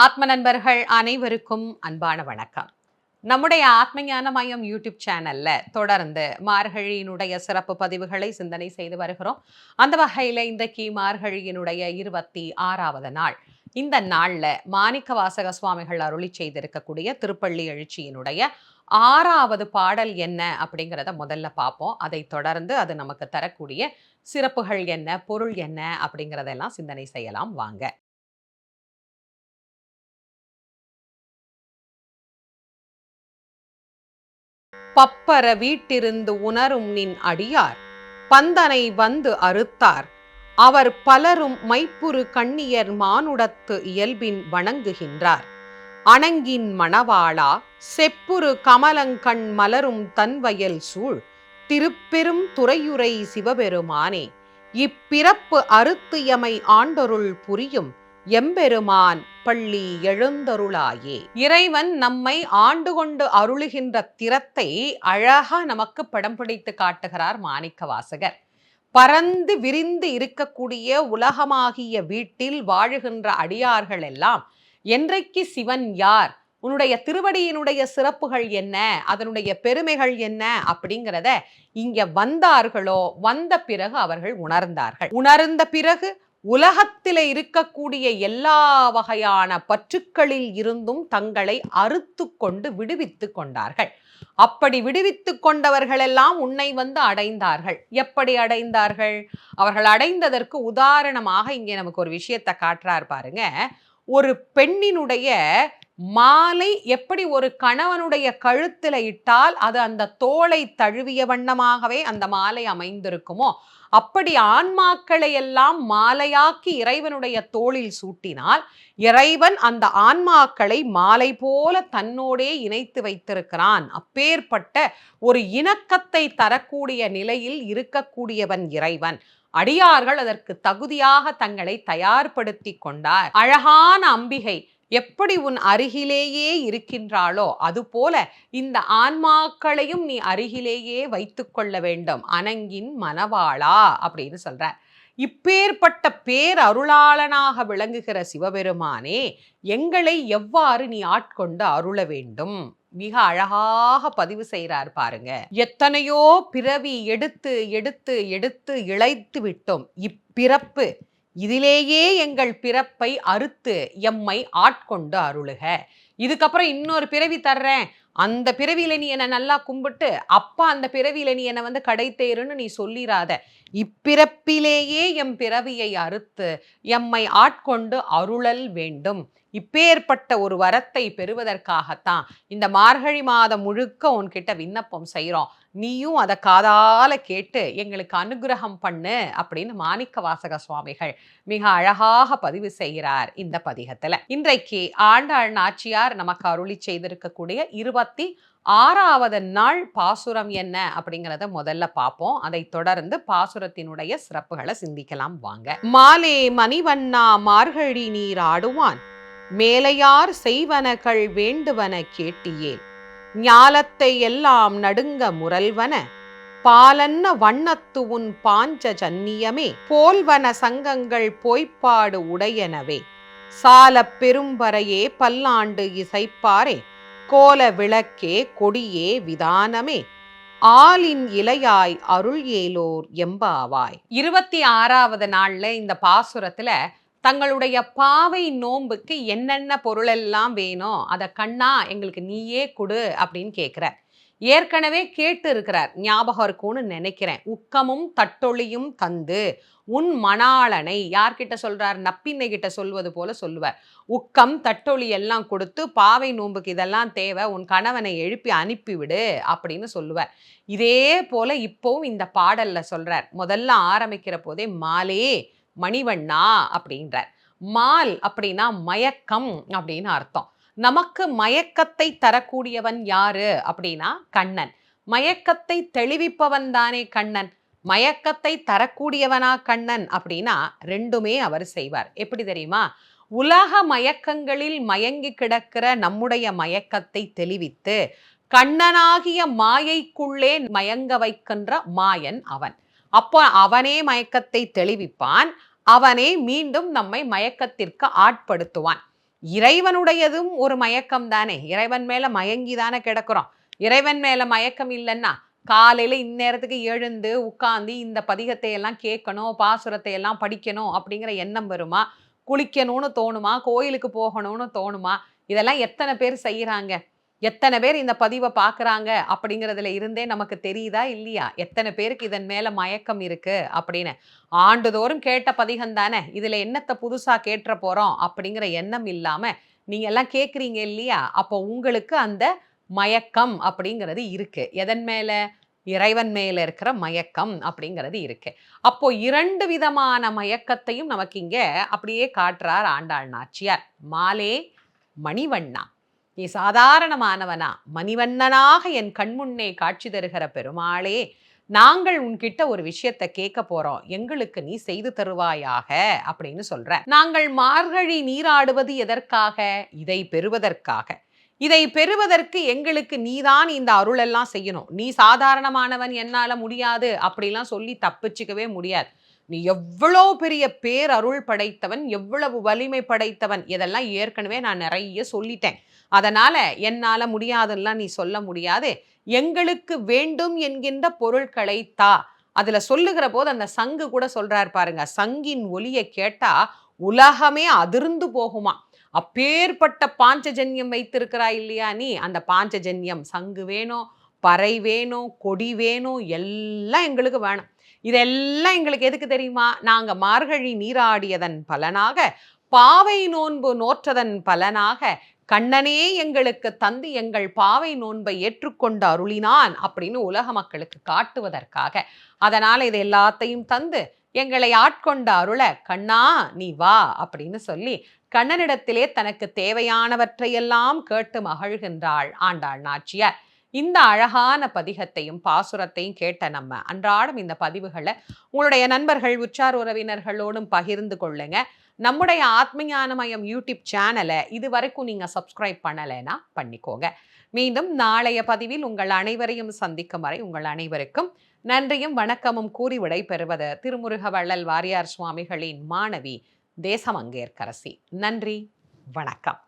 ஆத்ம நண்பர்கள் அனைவருக்கும் அன்பான வணக்கம். நம்முடைய ஆத்மஞான மையம் யூடியூப் சேனல்ல தொடர்ந்து மார்கழியினுடைய சிறப்பு பதிவுகளை சிந்தனை செய்து வருகிறோம். அந்த வகையில இன்றைக்கு மார்கழியினுடைய இருபத்தி ஆறாவது நாள். இந்த நாளில் மாணிக்க வாசக சுவாமிகள் அருளி செய்திருக்கக்கூடிய திருப்பள்ளி எழுச்சியினுடைய ஆறாவது பாடல் என்ன அப்படிங்கிறத முதல்ல பார்ப்போம். அதை தொடர்ந்து அது நமக்கு தரக்கூடிய சிறப்புகள் என்ன பொருள் என்ன அப்படிங்கிறதெல்லாம் சிந்தனை செய்யலாம். வாங்க. பப்பர வீட்டிருந்து உணரும் நின் அடியார். பந்தனை வந்து அறுத்தார். அவர் பலரும் மைப்புறு கண்ணியர் மானுடத்து இயல்பின் வணங்குகின்றார். அணங்கின் மணவாளா செப்புரு கமலங்கண் மலரும் தன்வயல் சூழ். திருப்பெரும் துறையுரை சிவபெருமானே இப்பிறப்பு அறுத்து எமை ஆண்டொருள் புரியும். எம்பெருமான் பள்ளி எழுந்தருளாயே. இறைவன் நம்மை ஆண்டு கொண்டு அருளுகின்ற திறத்தை அழகா நமக்கு படம் பிடித்து காட்டுகிறார் மாணிக்க வாசகர் பறந்து விரிந்து இருக்கக்கூடிய உலகமாகிய வீட்டில் வாழுகின்ற அடியார்கள் எல்லாம் என்றைக்கு சிவன் யார்? உன்னுடைய திருவடியினுடைய சிறப்புகள் என்ன? அதனுடைய பெருமைகள் என்ன? அப்படிங்கிறத இங்க வந்தார்களோ வந்த பிறகு அவர்கள் உணர்ந்தார்கள். உணர்ந்த பிறகு உலகத்தில் இருக்கக்கூடிய எல்லா வகையான பற்றுக்களில் இருந்தும் தங்களை அறுத்து கொண்டு விடுவித்து கொண்டார்கள். அப்படி விடுவித்து கொண்டவர்களெல்லாம் உன்னை வந்து அடைந்தார்கள். எப்படி அடைந்தார்கள்? அவர்கள் அடைந்ததற்கு உதாரணமாக இங்கே நமக்கு ஒரு விஷயத்தை காட்டுறார் பாருங்க. ஒரு பெண்ணினுடைய மாலை எப்படி ஒரு கணவனுடைய கழுத்தில் இட்டால் அது அந்த தோலை தழுவிய வண்ணமாகவே அந்த மாலை அமைந்திருக்குமோ அப்படி ஆன்மாக்களை எல்லாம் மாலையாக்கி இறைவனுடைய தோளில் சூட்டினால் இறைவன் அந்த ஆன்மாக்களை மாலை போல தன்னோடே இணைத்து வைத்திருக்கிறான். அப்பேற்பட்ட ஒரு இணக்கத்தை தரக்கூடிய நிலையில் இருக்கக்கூடியவன் இறைவன். அடியார்கள் அதற்கு தகுதியாக தங்களை தயார்படுத்தி கொண்டார். அழகான அம்பிகை எப்படி உன் அருகிலேயே இருக்கின்றாளோ அதுபோல இந்த ஆன்மாக்களையும் நீ அருகிலேயே வைத்து கொள்ள வேண்டும். அனங்கின் மனவாளா அப்படின்னு சொல்ற இப்பேற்பட்ட பேர் அருளாளனாக விளங்குகிற சிவபெருமானே எங்களை எவ்வாறு நீ ஆட்கொண்டு அருள வேண்டும்? மிக அழகாக பதிவு செய்கிறார் பாருங்க. எத்தனையோ பிறவி எடுத்து எடுத்து எடுத்து இழைத்து விட்டோம். இப்பிறப்பு இதிலேயே எங்கள் பிறப்பை அறுத்து எம்மை ஆட்கொண்டு அருளுக. இதுக்கப்புறம் இன்னொரு பிறவி தர்றேன். அந்த பிறவியில நீ என்னை நல்லா கும்பிட்டு அப்பா அந்த பிறவியில நீ என்னை வந்து கடைத்தேருன்னு நீ சொல்லிராத. இப்பிறப்பிலேயே எம் பிறவியை அறுத்து எம்மை ஆட்கொண்டு அருளல் வேண்டும். இப்பேற்பட்ட ஒரு வரத்தை பெறுவதற்காகத்தான் இந்த மார்கழி மாதம் முழுக்க உன்கிட்ட விண்ணப்பம் செய்கிறோம் நீயும் அதை காதால கேட்டு எங்களுக்கு அனுகிரகம் பண்ணு அப்படின்னு மாணிக்க வாசக சுவாமிகள் மிக அழகாக பதிவு செய்கிறார் இந்த பதிகத்துல. இன்றைக்கு ஆண்டாள் நாச்சியார் நமக்கு அருளி செய்திருக்கக்கூடிய இருபத்தி ஆறாவது நாள் பாசுரம் என்ன அப்படிங்கிறத முதல்ல பார்ப்போம் அதை தொடர்ந்து பாசுரத்தினுடைய சிறப்புகளை சிந்திக்கலாம் வாங்க. மாலே மணிவண்ணா மார்கழி நீர் ஆடுவான். மேலையார் செய்வனகள் வேண்டுவன கேட்டியே. ஞாலத்தை எல்லாம் நடுங்க முரல்வன. பாலன்ன வண்ணத்து உன் பாஞ்ச ஜன்னியமே. போல்வன சங்கங்கள் போய்ப்பாடு உடையனவே. சால பெரும்பறையே பல்லாண்டு இசைப்பாரே. கோல விளக்கே கொடியே விதானமே. ஆளின் இலையாய் அருள் ஏலோர் எம்பாவாய். இருபத்தி ஆறாவது நாள்ல இந்த பாசுரத்துல தங்களுடைய பாவை நோன்புக்கு என்னென்ன பொருளெல்லாம் வேணும் அதை கண்ணா எங்களுக்கு நீயே கொடு அப்படின்னு கேட்குறார். ஏற்கனவே கேட்டு இருக்கிறார் ஞாபகம் இருக்கும்னு நினைக்கிறேன். உக்கமும் தட்டொளியும் தந்து உன் மணாளனை யார்கிட்ட சொல்றார்? நப்பின்னை கிட்ட சொல்வது போல சொல்லுவார். உக்கம் தட்டொளி எல்லாம் கொடுத்து பாவை நோன்புக்கு இதெல்லாம் தேவை உன் கணவனை எழுப்பி அனுப்பிவிடு அப்படின்னு சொல்லுவார். இதே போல இப்போவும் இந்த பாடல்ல சொல்றார். முதல்ல ஆரம்பிக்கிற போதே மாலே மணிவண்ணா அப்படின்றார். மால் அப்படின்னா மயக்கம் அப்படின்னு அர்த்தம். நமக்கு மயக்கத்தை தரக்கூடியவன் யாரு அப்படின்னா கண்ணன். மயக்கத்தை தெளிவிப்பவன் தானே கண்ணன். மயக்கத்தை தரக்கூடியவனா கண்ணன் அப்படின்னா ரெண்டுமே அவர் செய்வார். எப்படி தெரியுமா? உலக மயக்கங்களில் மயங்கி கிடக்கிற நம்முடைய மயக்கத்தை தெளிவித்து கண்ணனாகிய மாயைக்குள்ளே மயங்க வைக்கின்ற மாயன் அவன். அப்போ அவனே மயக்கத்தை தெளிவிப்பான். அவனே மீண்டும் நம்மை மயக்கத்திற்கு ஆட்படுத்துவான். இறைவனுடையதும் ஒரு மயக்கம் தானே இறைவன் மேல மயங்கி தானே கிடக்குறோம். இறைவன் மேல மயக்கம் இல்லைன்னா காலையில இந்நேரத்துக்கு எழுந்து உட்காந்து இந்த பதிகத்தை எல்லாம் கேட்கணும் பாசுரத்தை எல்லாம் படிக்கணும் அப்படிங்கிற எண்ணம் வருமா? குளிக்கணும்னு தோணுமா? கோயிலுக்கு போகணும்னு தோணுமா? இதெல்லாம் எத்தனை பேர் செய்யறாங்க எத்தனை பேர் இந்த பதிவை பார்க்குறாங்க அப்படிங்கிறதுல இருந்தே நமக்கு தெரியுதா இல்லையா? எத்தனை பேருக்கு இதன் மேலே மயக்கம் இருக்குது அப்படின்னு. ஆண்டுதோறும் கேட்ட பதிகம் தானே. இதில் என்னத்தை புதுசாக கேட்டுற போகிறோம் அப்படிங்கிற எண்ணம் இல்லாமல் நீங்கள் எல்லாம் கேட்குறீங்க இல்லையா? அப்போ உங்களுக்கு அந்த மயக்கம் அப்படிங்கிறது இருக்குது எதன் மேலே? இறைவன் மேலே இருக்கிற மயக்கம் அப்படிங்கிறது இருக்கு. அப்போ இரண்டு விதமான மயக்கத்தையும் நமக்கு இங்கே அப்படியே காட்டுறார் ஆண்டாள் நாச்சியார். மாலே மணிவண்ணா. நீ சாதாரணமானவனா மணிவண்ணனாக என் கண்முன்னே காட்சி தருகிற பெருமாளே நாங்கள் உன்கிட்ட ஒரு விஷயத்த கேட்க போறோம். எங்களுக்கு நீ செய்து தருவாயாக அப்படின்னு சொல்ற. நாங்கள் மார்கழி நீராடுவது எதற்காக? இதை பெறுவதற்காக. இதை பெறுவதற்கு எங்களுக்கு நீதான் இந்த அருளெல்லாம் செய்யணும். நீ சாதாரணமானவன் என்னால முடியாது அப்படிலாம் சொல்லி தப்பிச்சுக்கவே முடியாது. நீ எவ்வளோ பெரிய பேர் அருள் படைத்தவன் எவ்வளவு வலிமை படைத்தவன் இதெல்லாம் ஏற்கனவே நான் நிறைய சொல்லிட்டேன். அதனால் என்னால் முடியாதெல்லாம் நீ சொல்ல முடியாது. எங்களுக்கு வேண்டும் என்கின்ற பொருட்களை தா. அதில் சொல்லுகிற போது அந்த சங்கு கூட சொல்கிறார் பாருங்க சங்கின் ஒலியை கேட்டால் உலகமே அதிர்ந்து போகுமா. அப்பேற்பட்ட பாஞ்சஜன்யம் வைத்திருக்கிறாய் இல்லையா நீ? அந்த பாஞ்சஜன்யம் சங்கு வேணும் பறை வேணும் கொடி வேணும் எல்லாம் எங்களுக்கு வேணும். இதெல்லாம் எங்களுக்கு எதுக்கு தெரியுமா? நாங்கள் மார்கழி நீராடியதன் பலனாக பாவை நோன்பு நோற்றதன் பலனாக கண்ணனே எங்களுக்கு தந்து எங்கள் பாவை நோன்பை ஏற்றுக்கொண்டு அருளினான் அப்படின்னு உலக மக்களுக்கு காட்டுவதற்காக. அதனால் இது எல்லாத்தையும் தந்து எங்களை ஆட்கொண்ட அருள கண்ணா நீ வா அப்படின்னு சொல்லி கண்ணனிடத்திலே தனக்கு தேவையானவற்றையெல்லாம் கேட்டு மகிழ்கின்றாள் ஆண்டாள் நாச்சியார். இந்த அழகான பதிகத்தையும் பாசுரத்தையும் கேட்ட நம்ம அன்றாடம் இந்த பதிவுகளை உங்களுடைய நண்பர்கள் உச்சார் உறவினர்களோடும் பகிர்ந்து கொள்ளுங்க. நம்முடைய ஆத்மஞானமயம் யூடியூப் சேனலை இது வரைக்கும் நீங்கள் சப்ஸ்கிரைப் பண்ணலைன்னா பண்ணிக்கோங்க. மீண்டும் நாளைய பதிவில் உங்கள் அனைவரையும் சந்திக்கும் வரை உங்கள் அனைவருக்கும் நன்றியும் வணக்கமும் கூறி விடை பெறுவது திருமுருக வள்ளல் வாரியார் சுவாமிகளின் மாணவி தேசமங்கேற்கரசி. நன்றி வணக்கம்.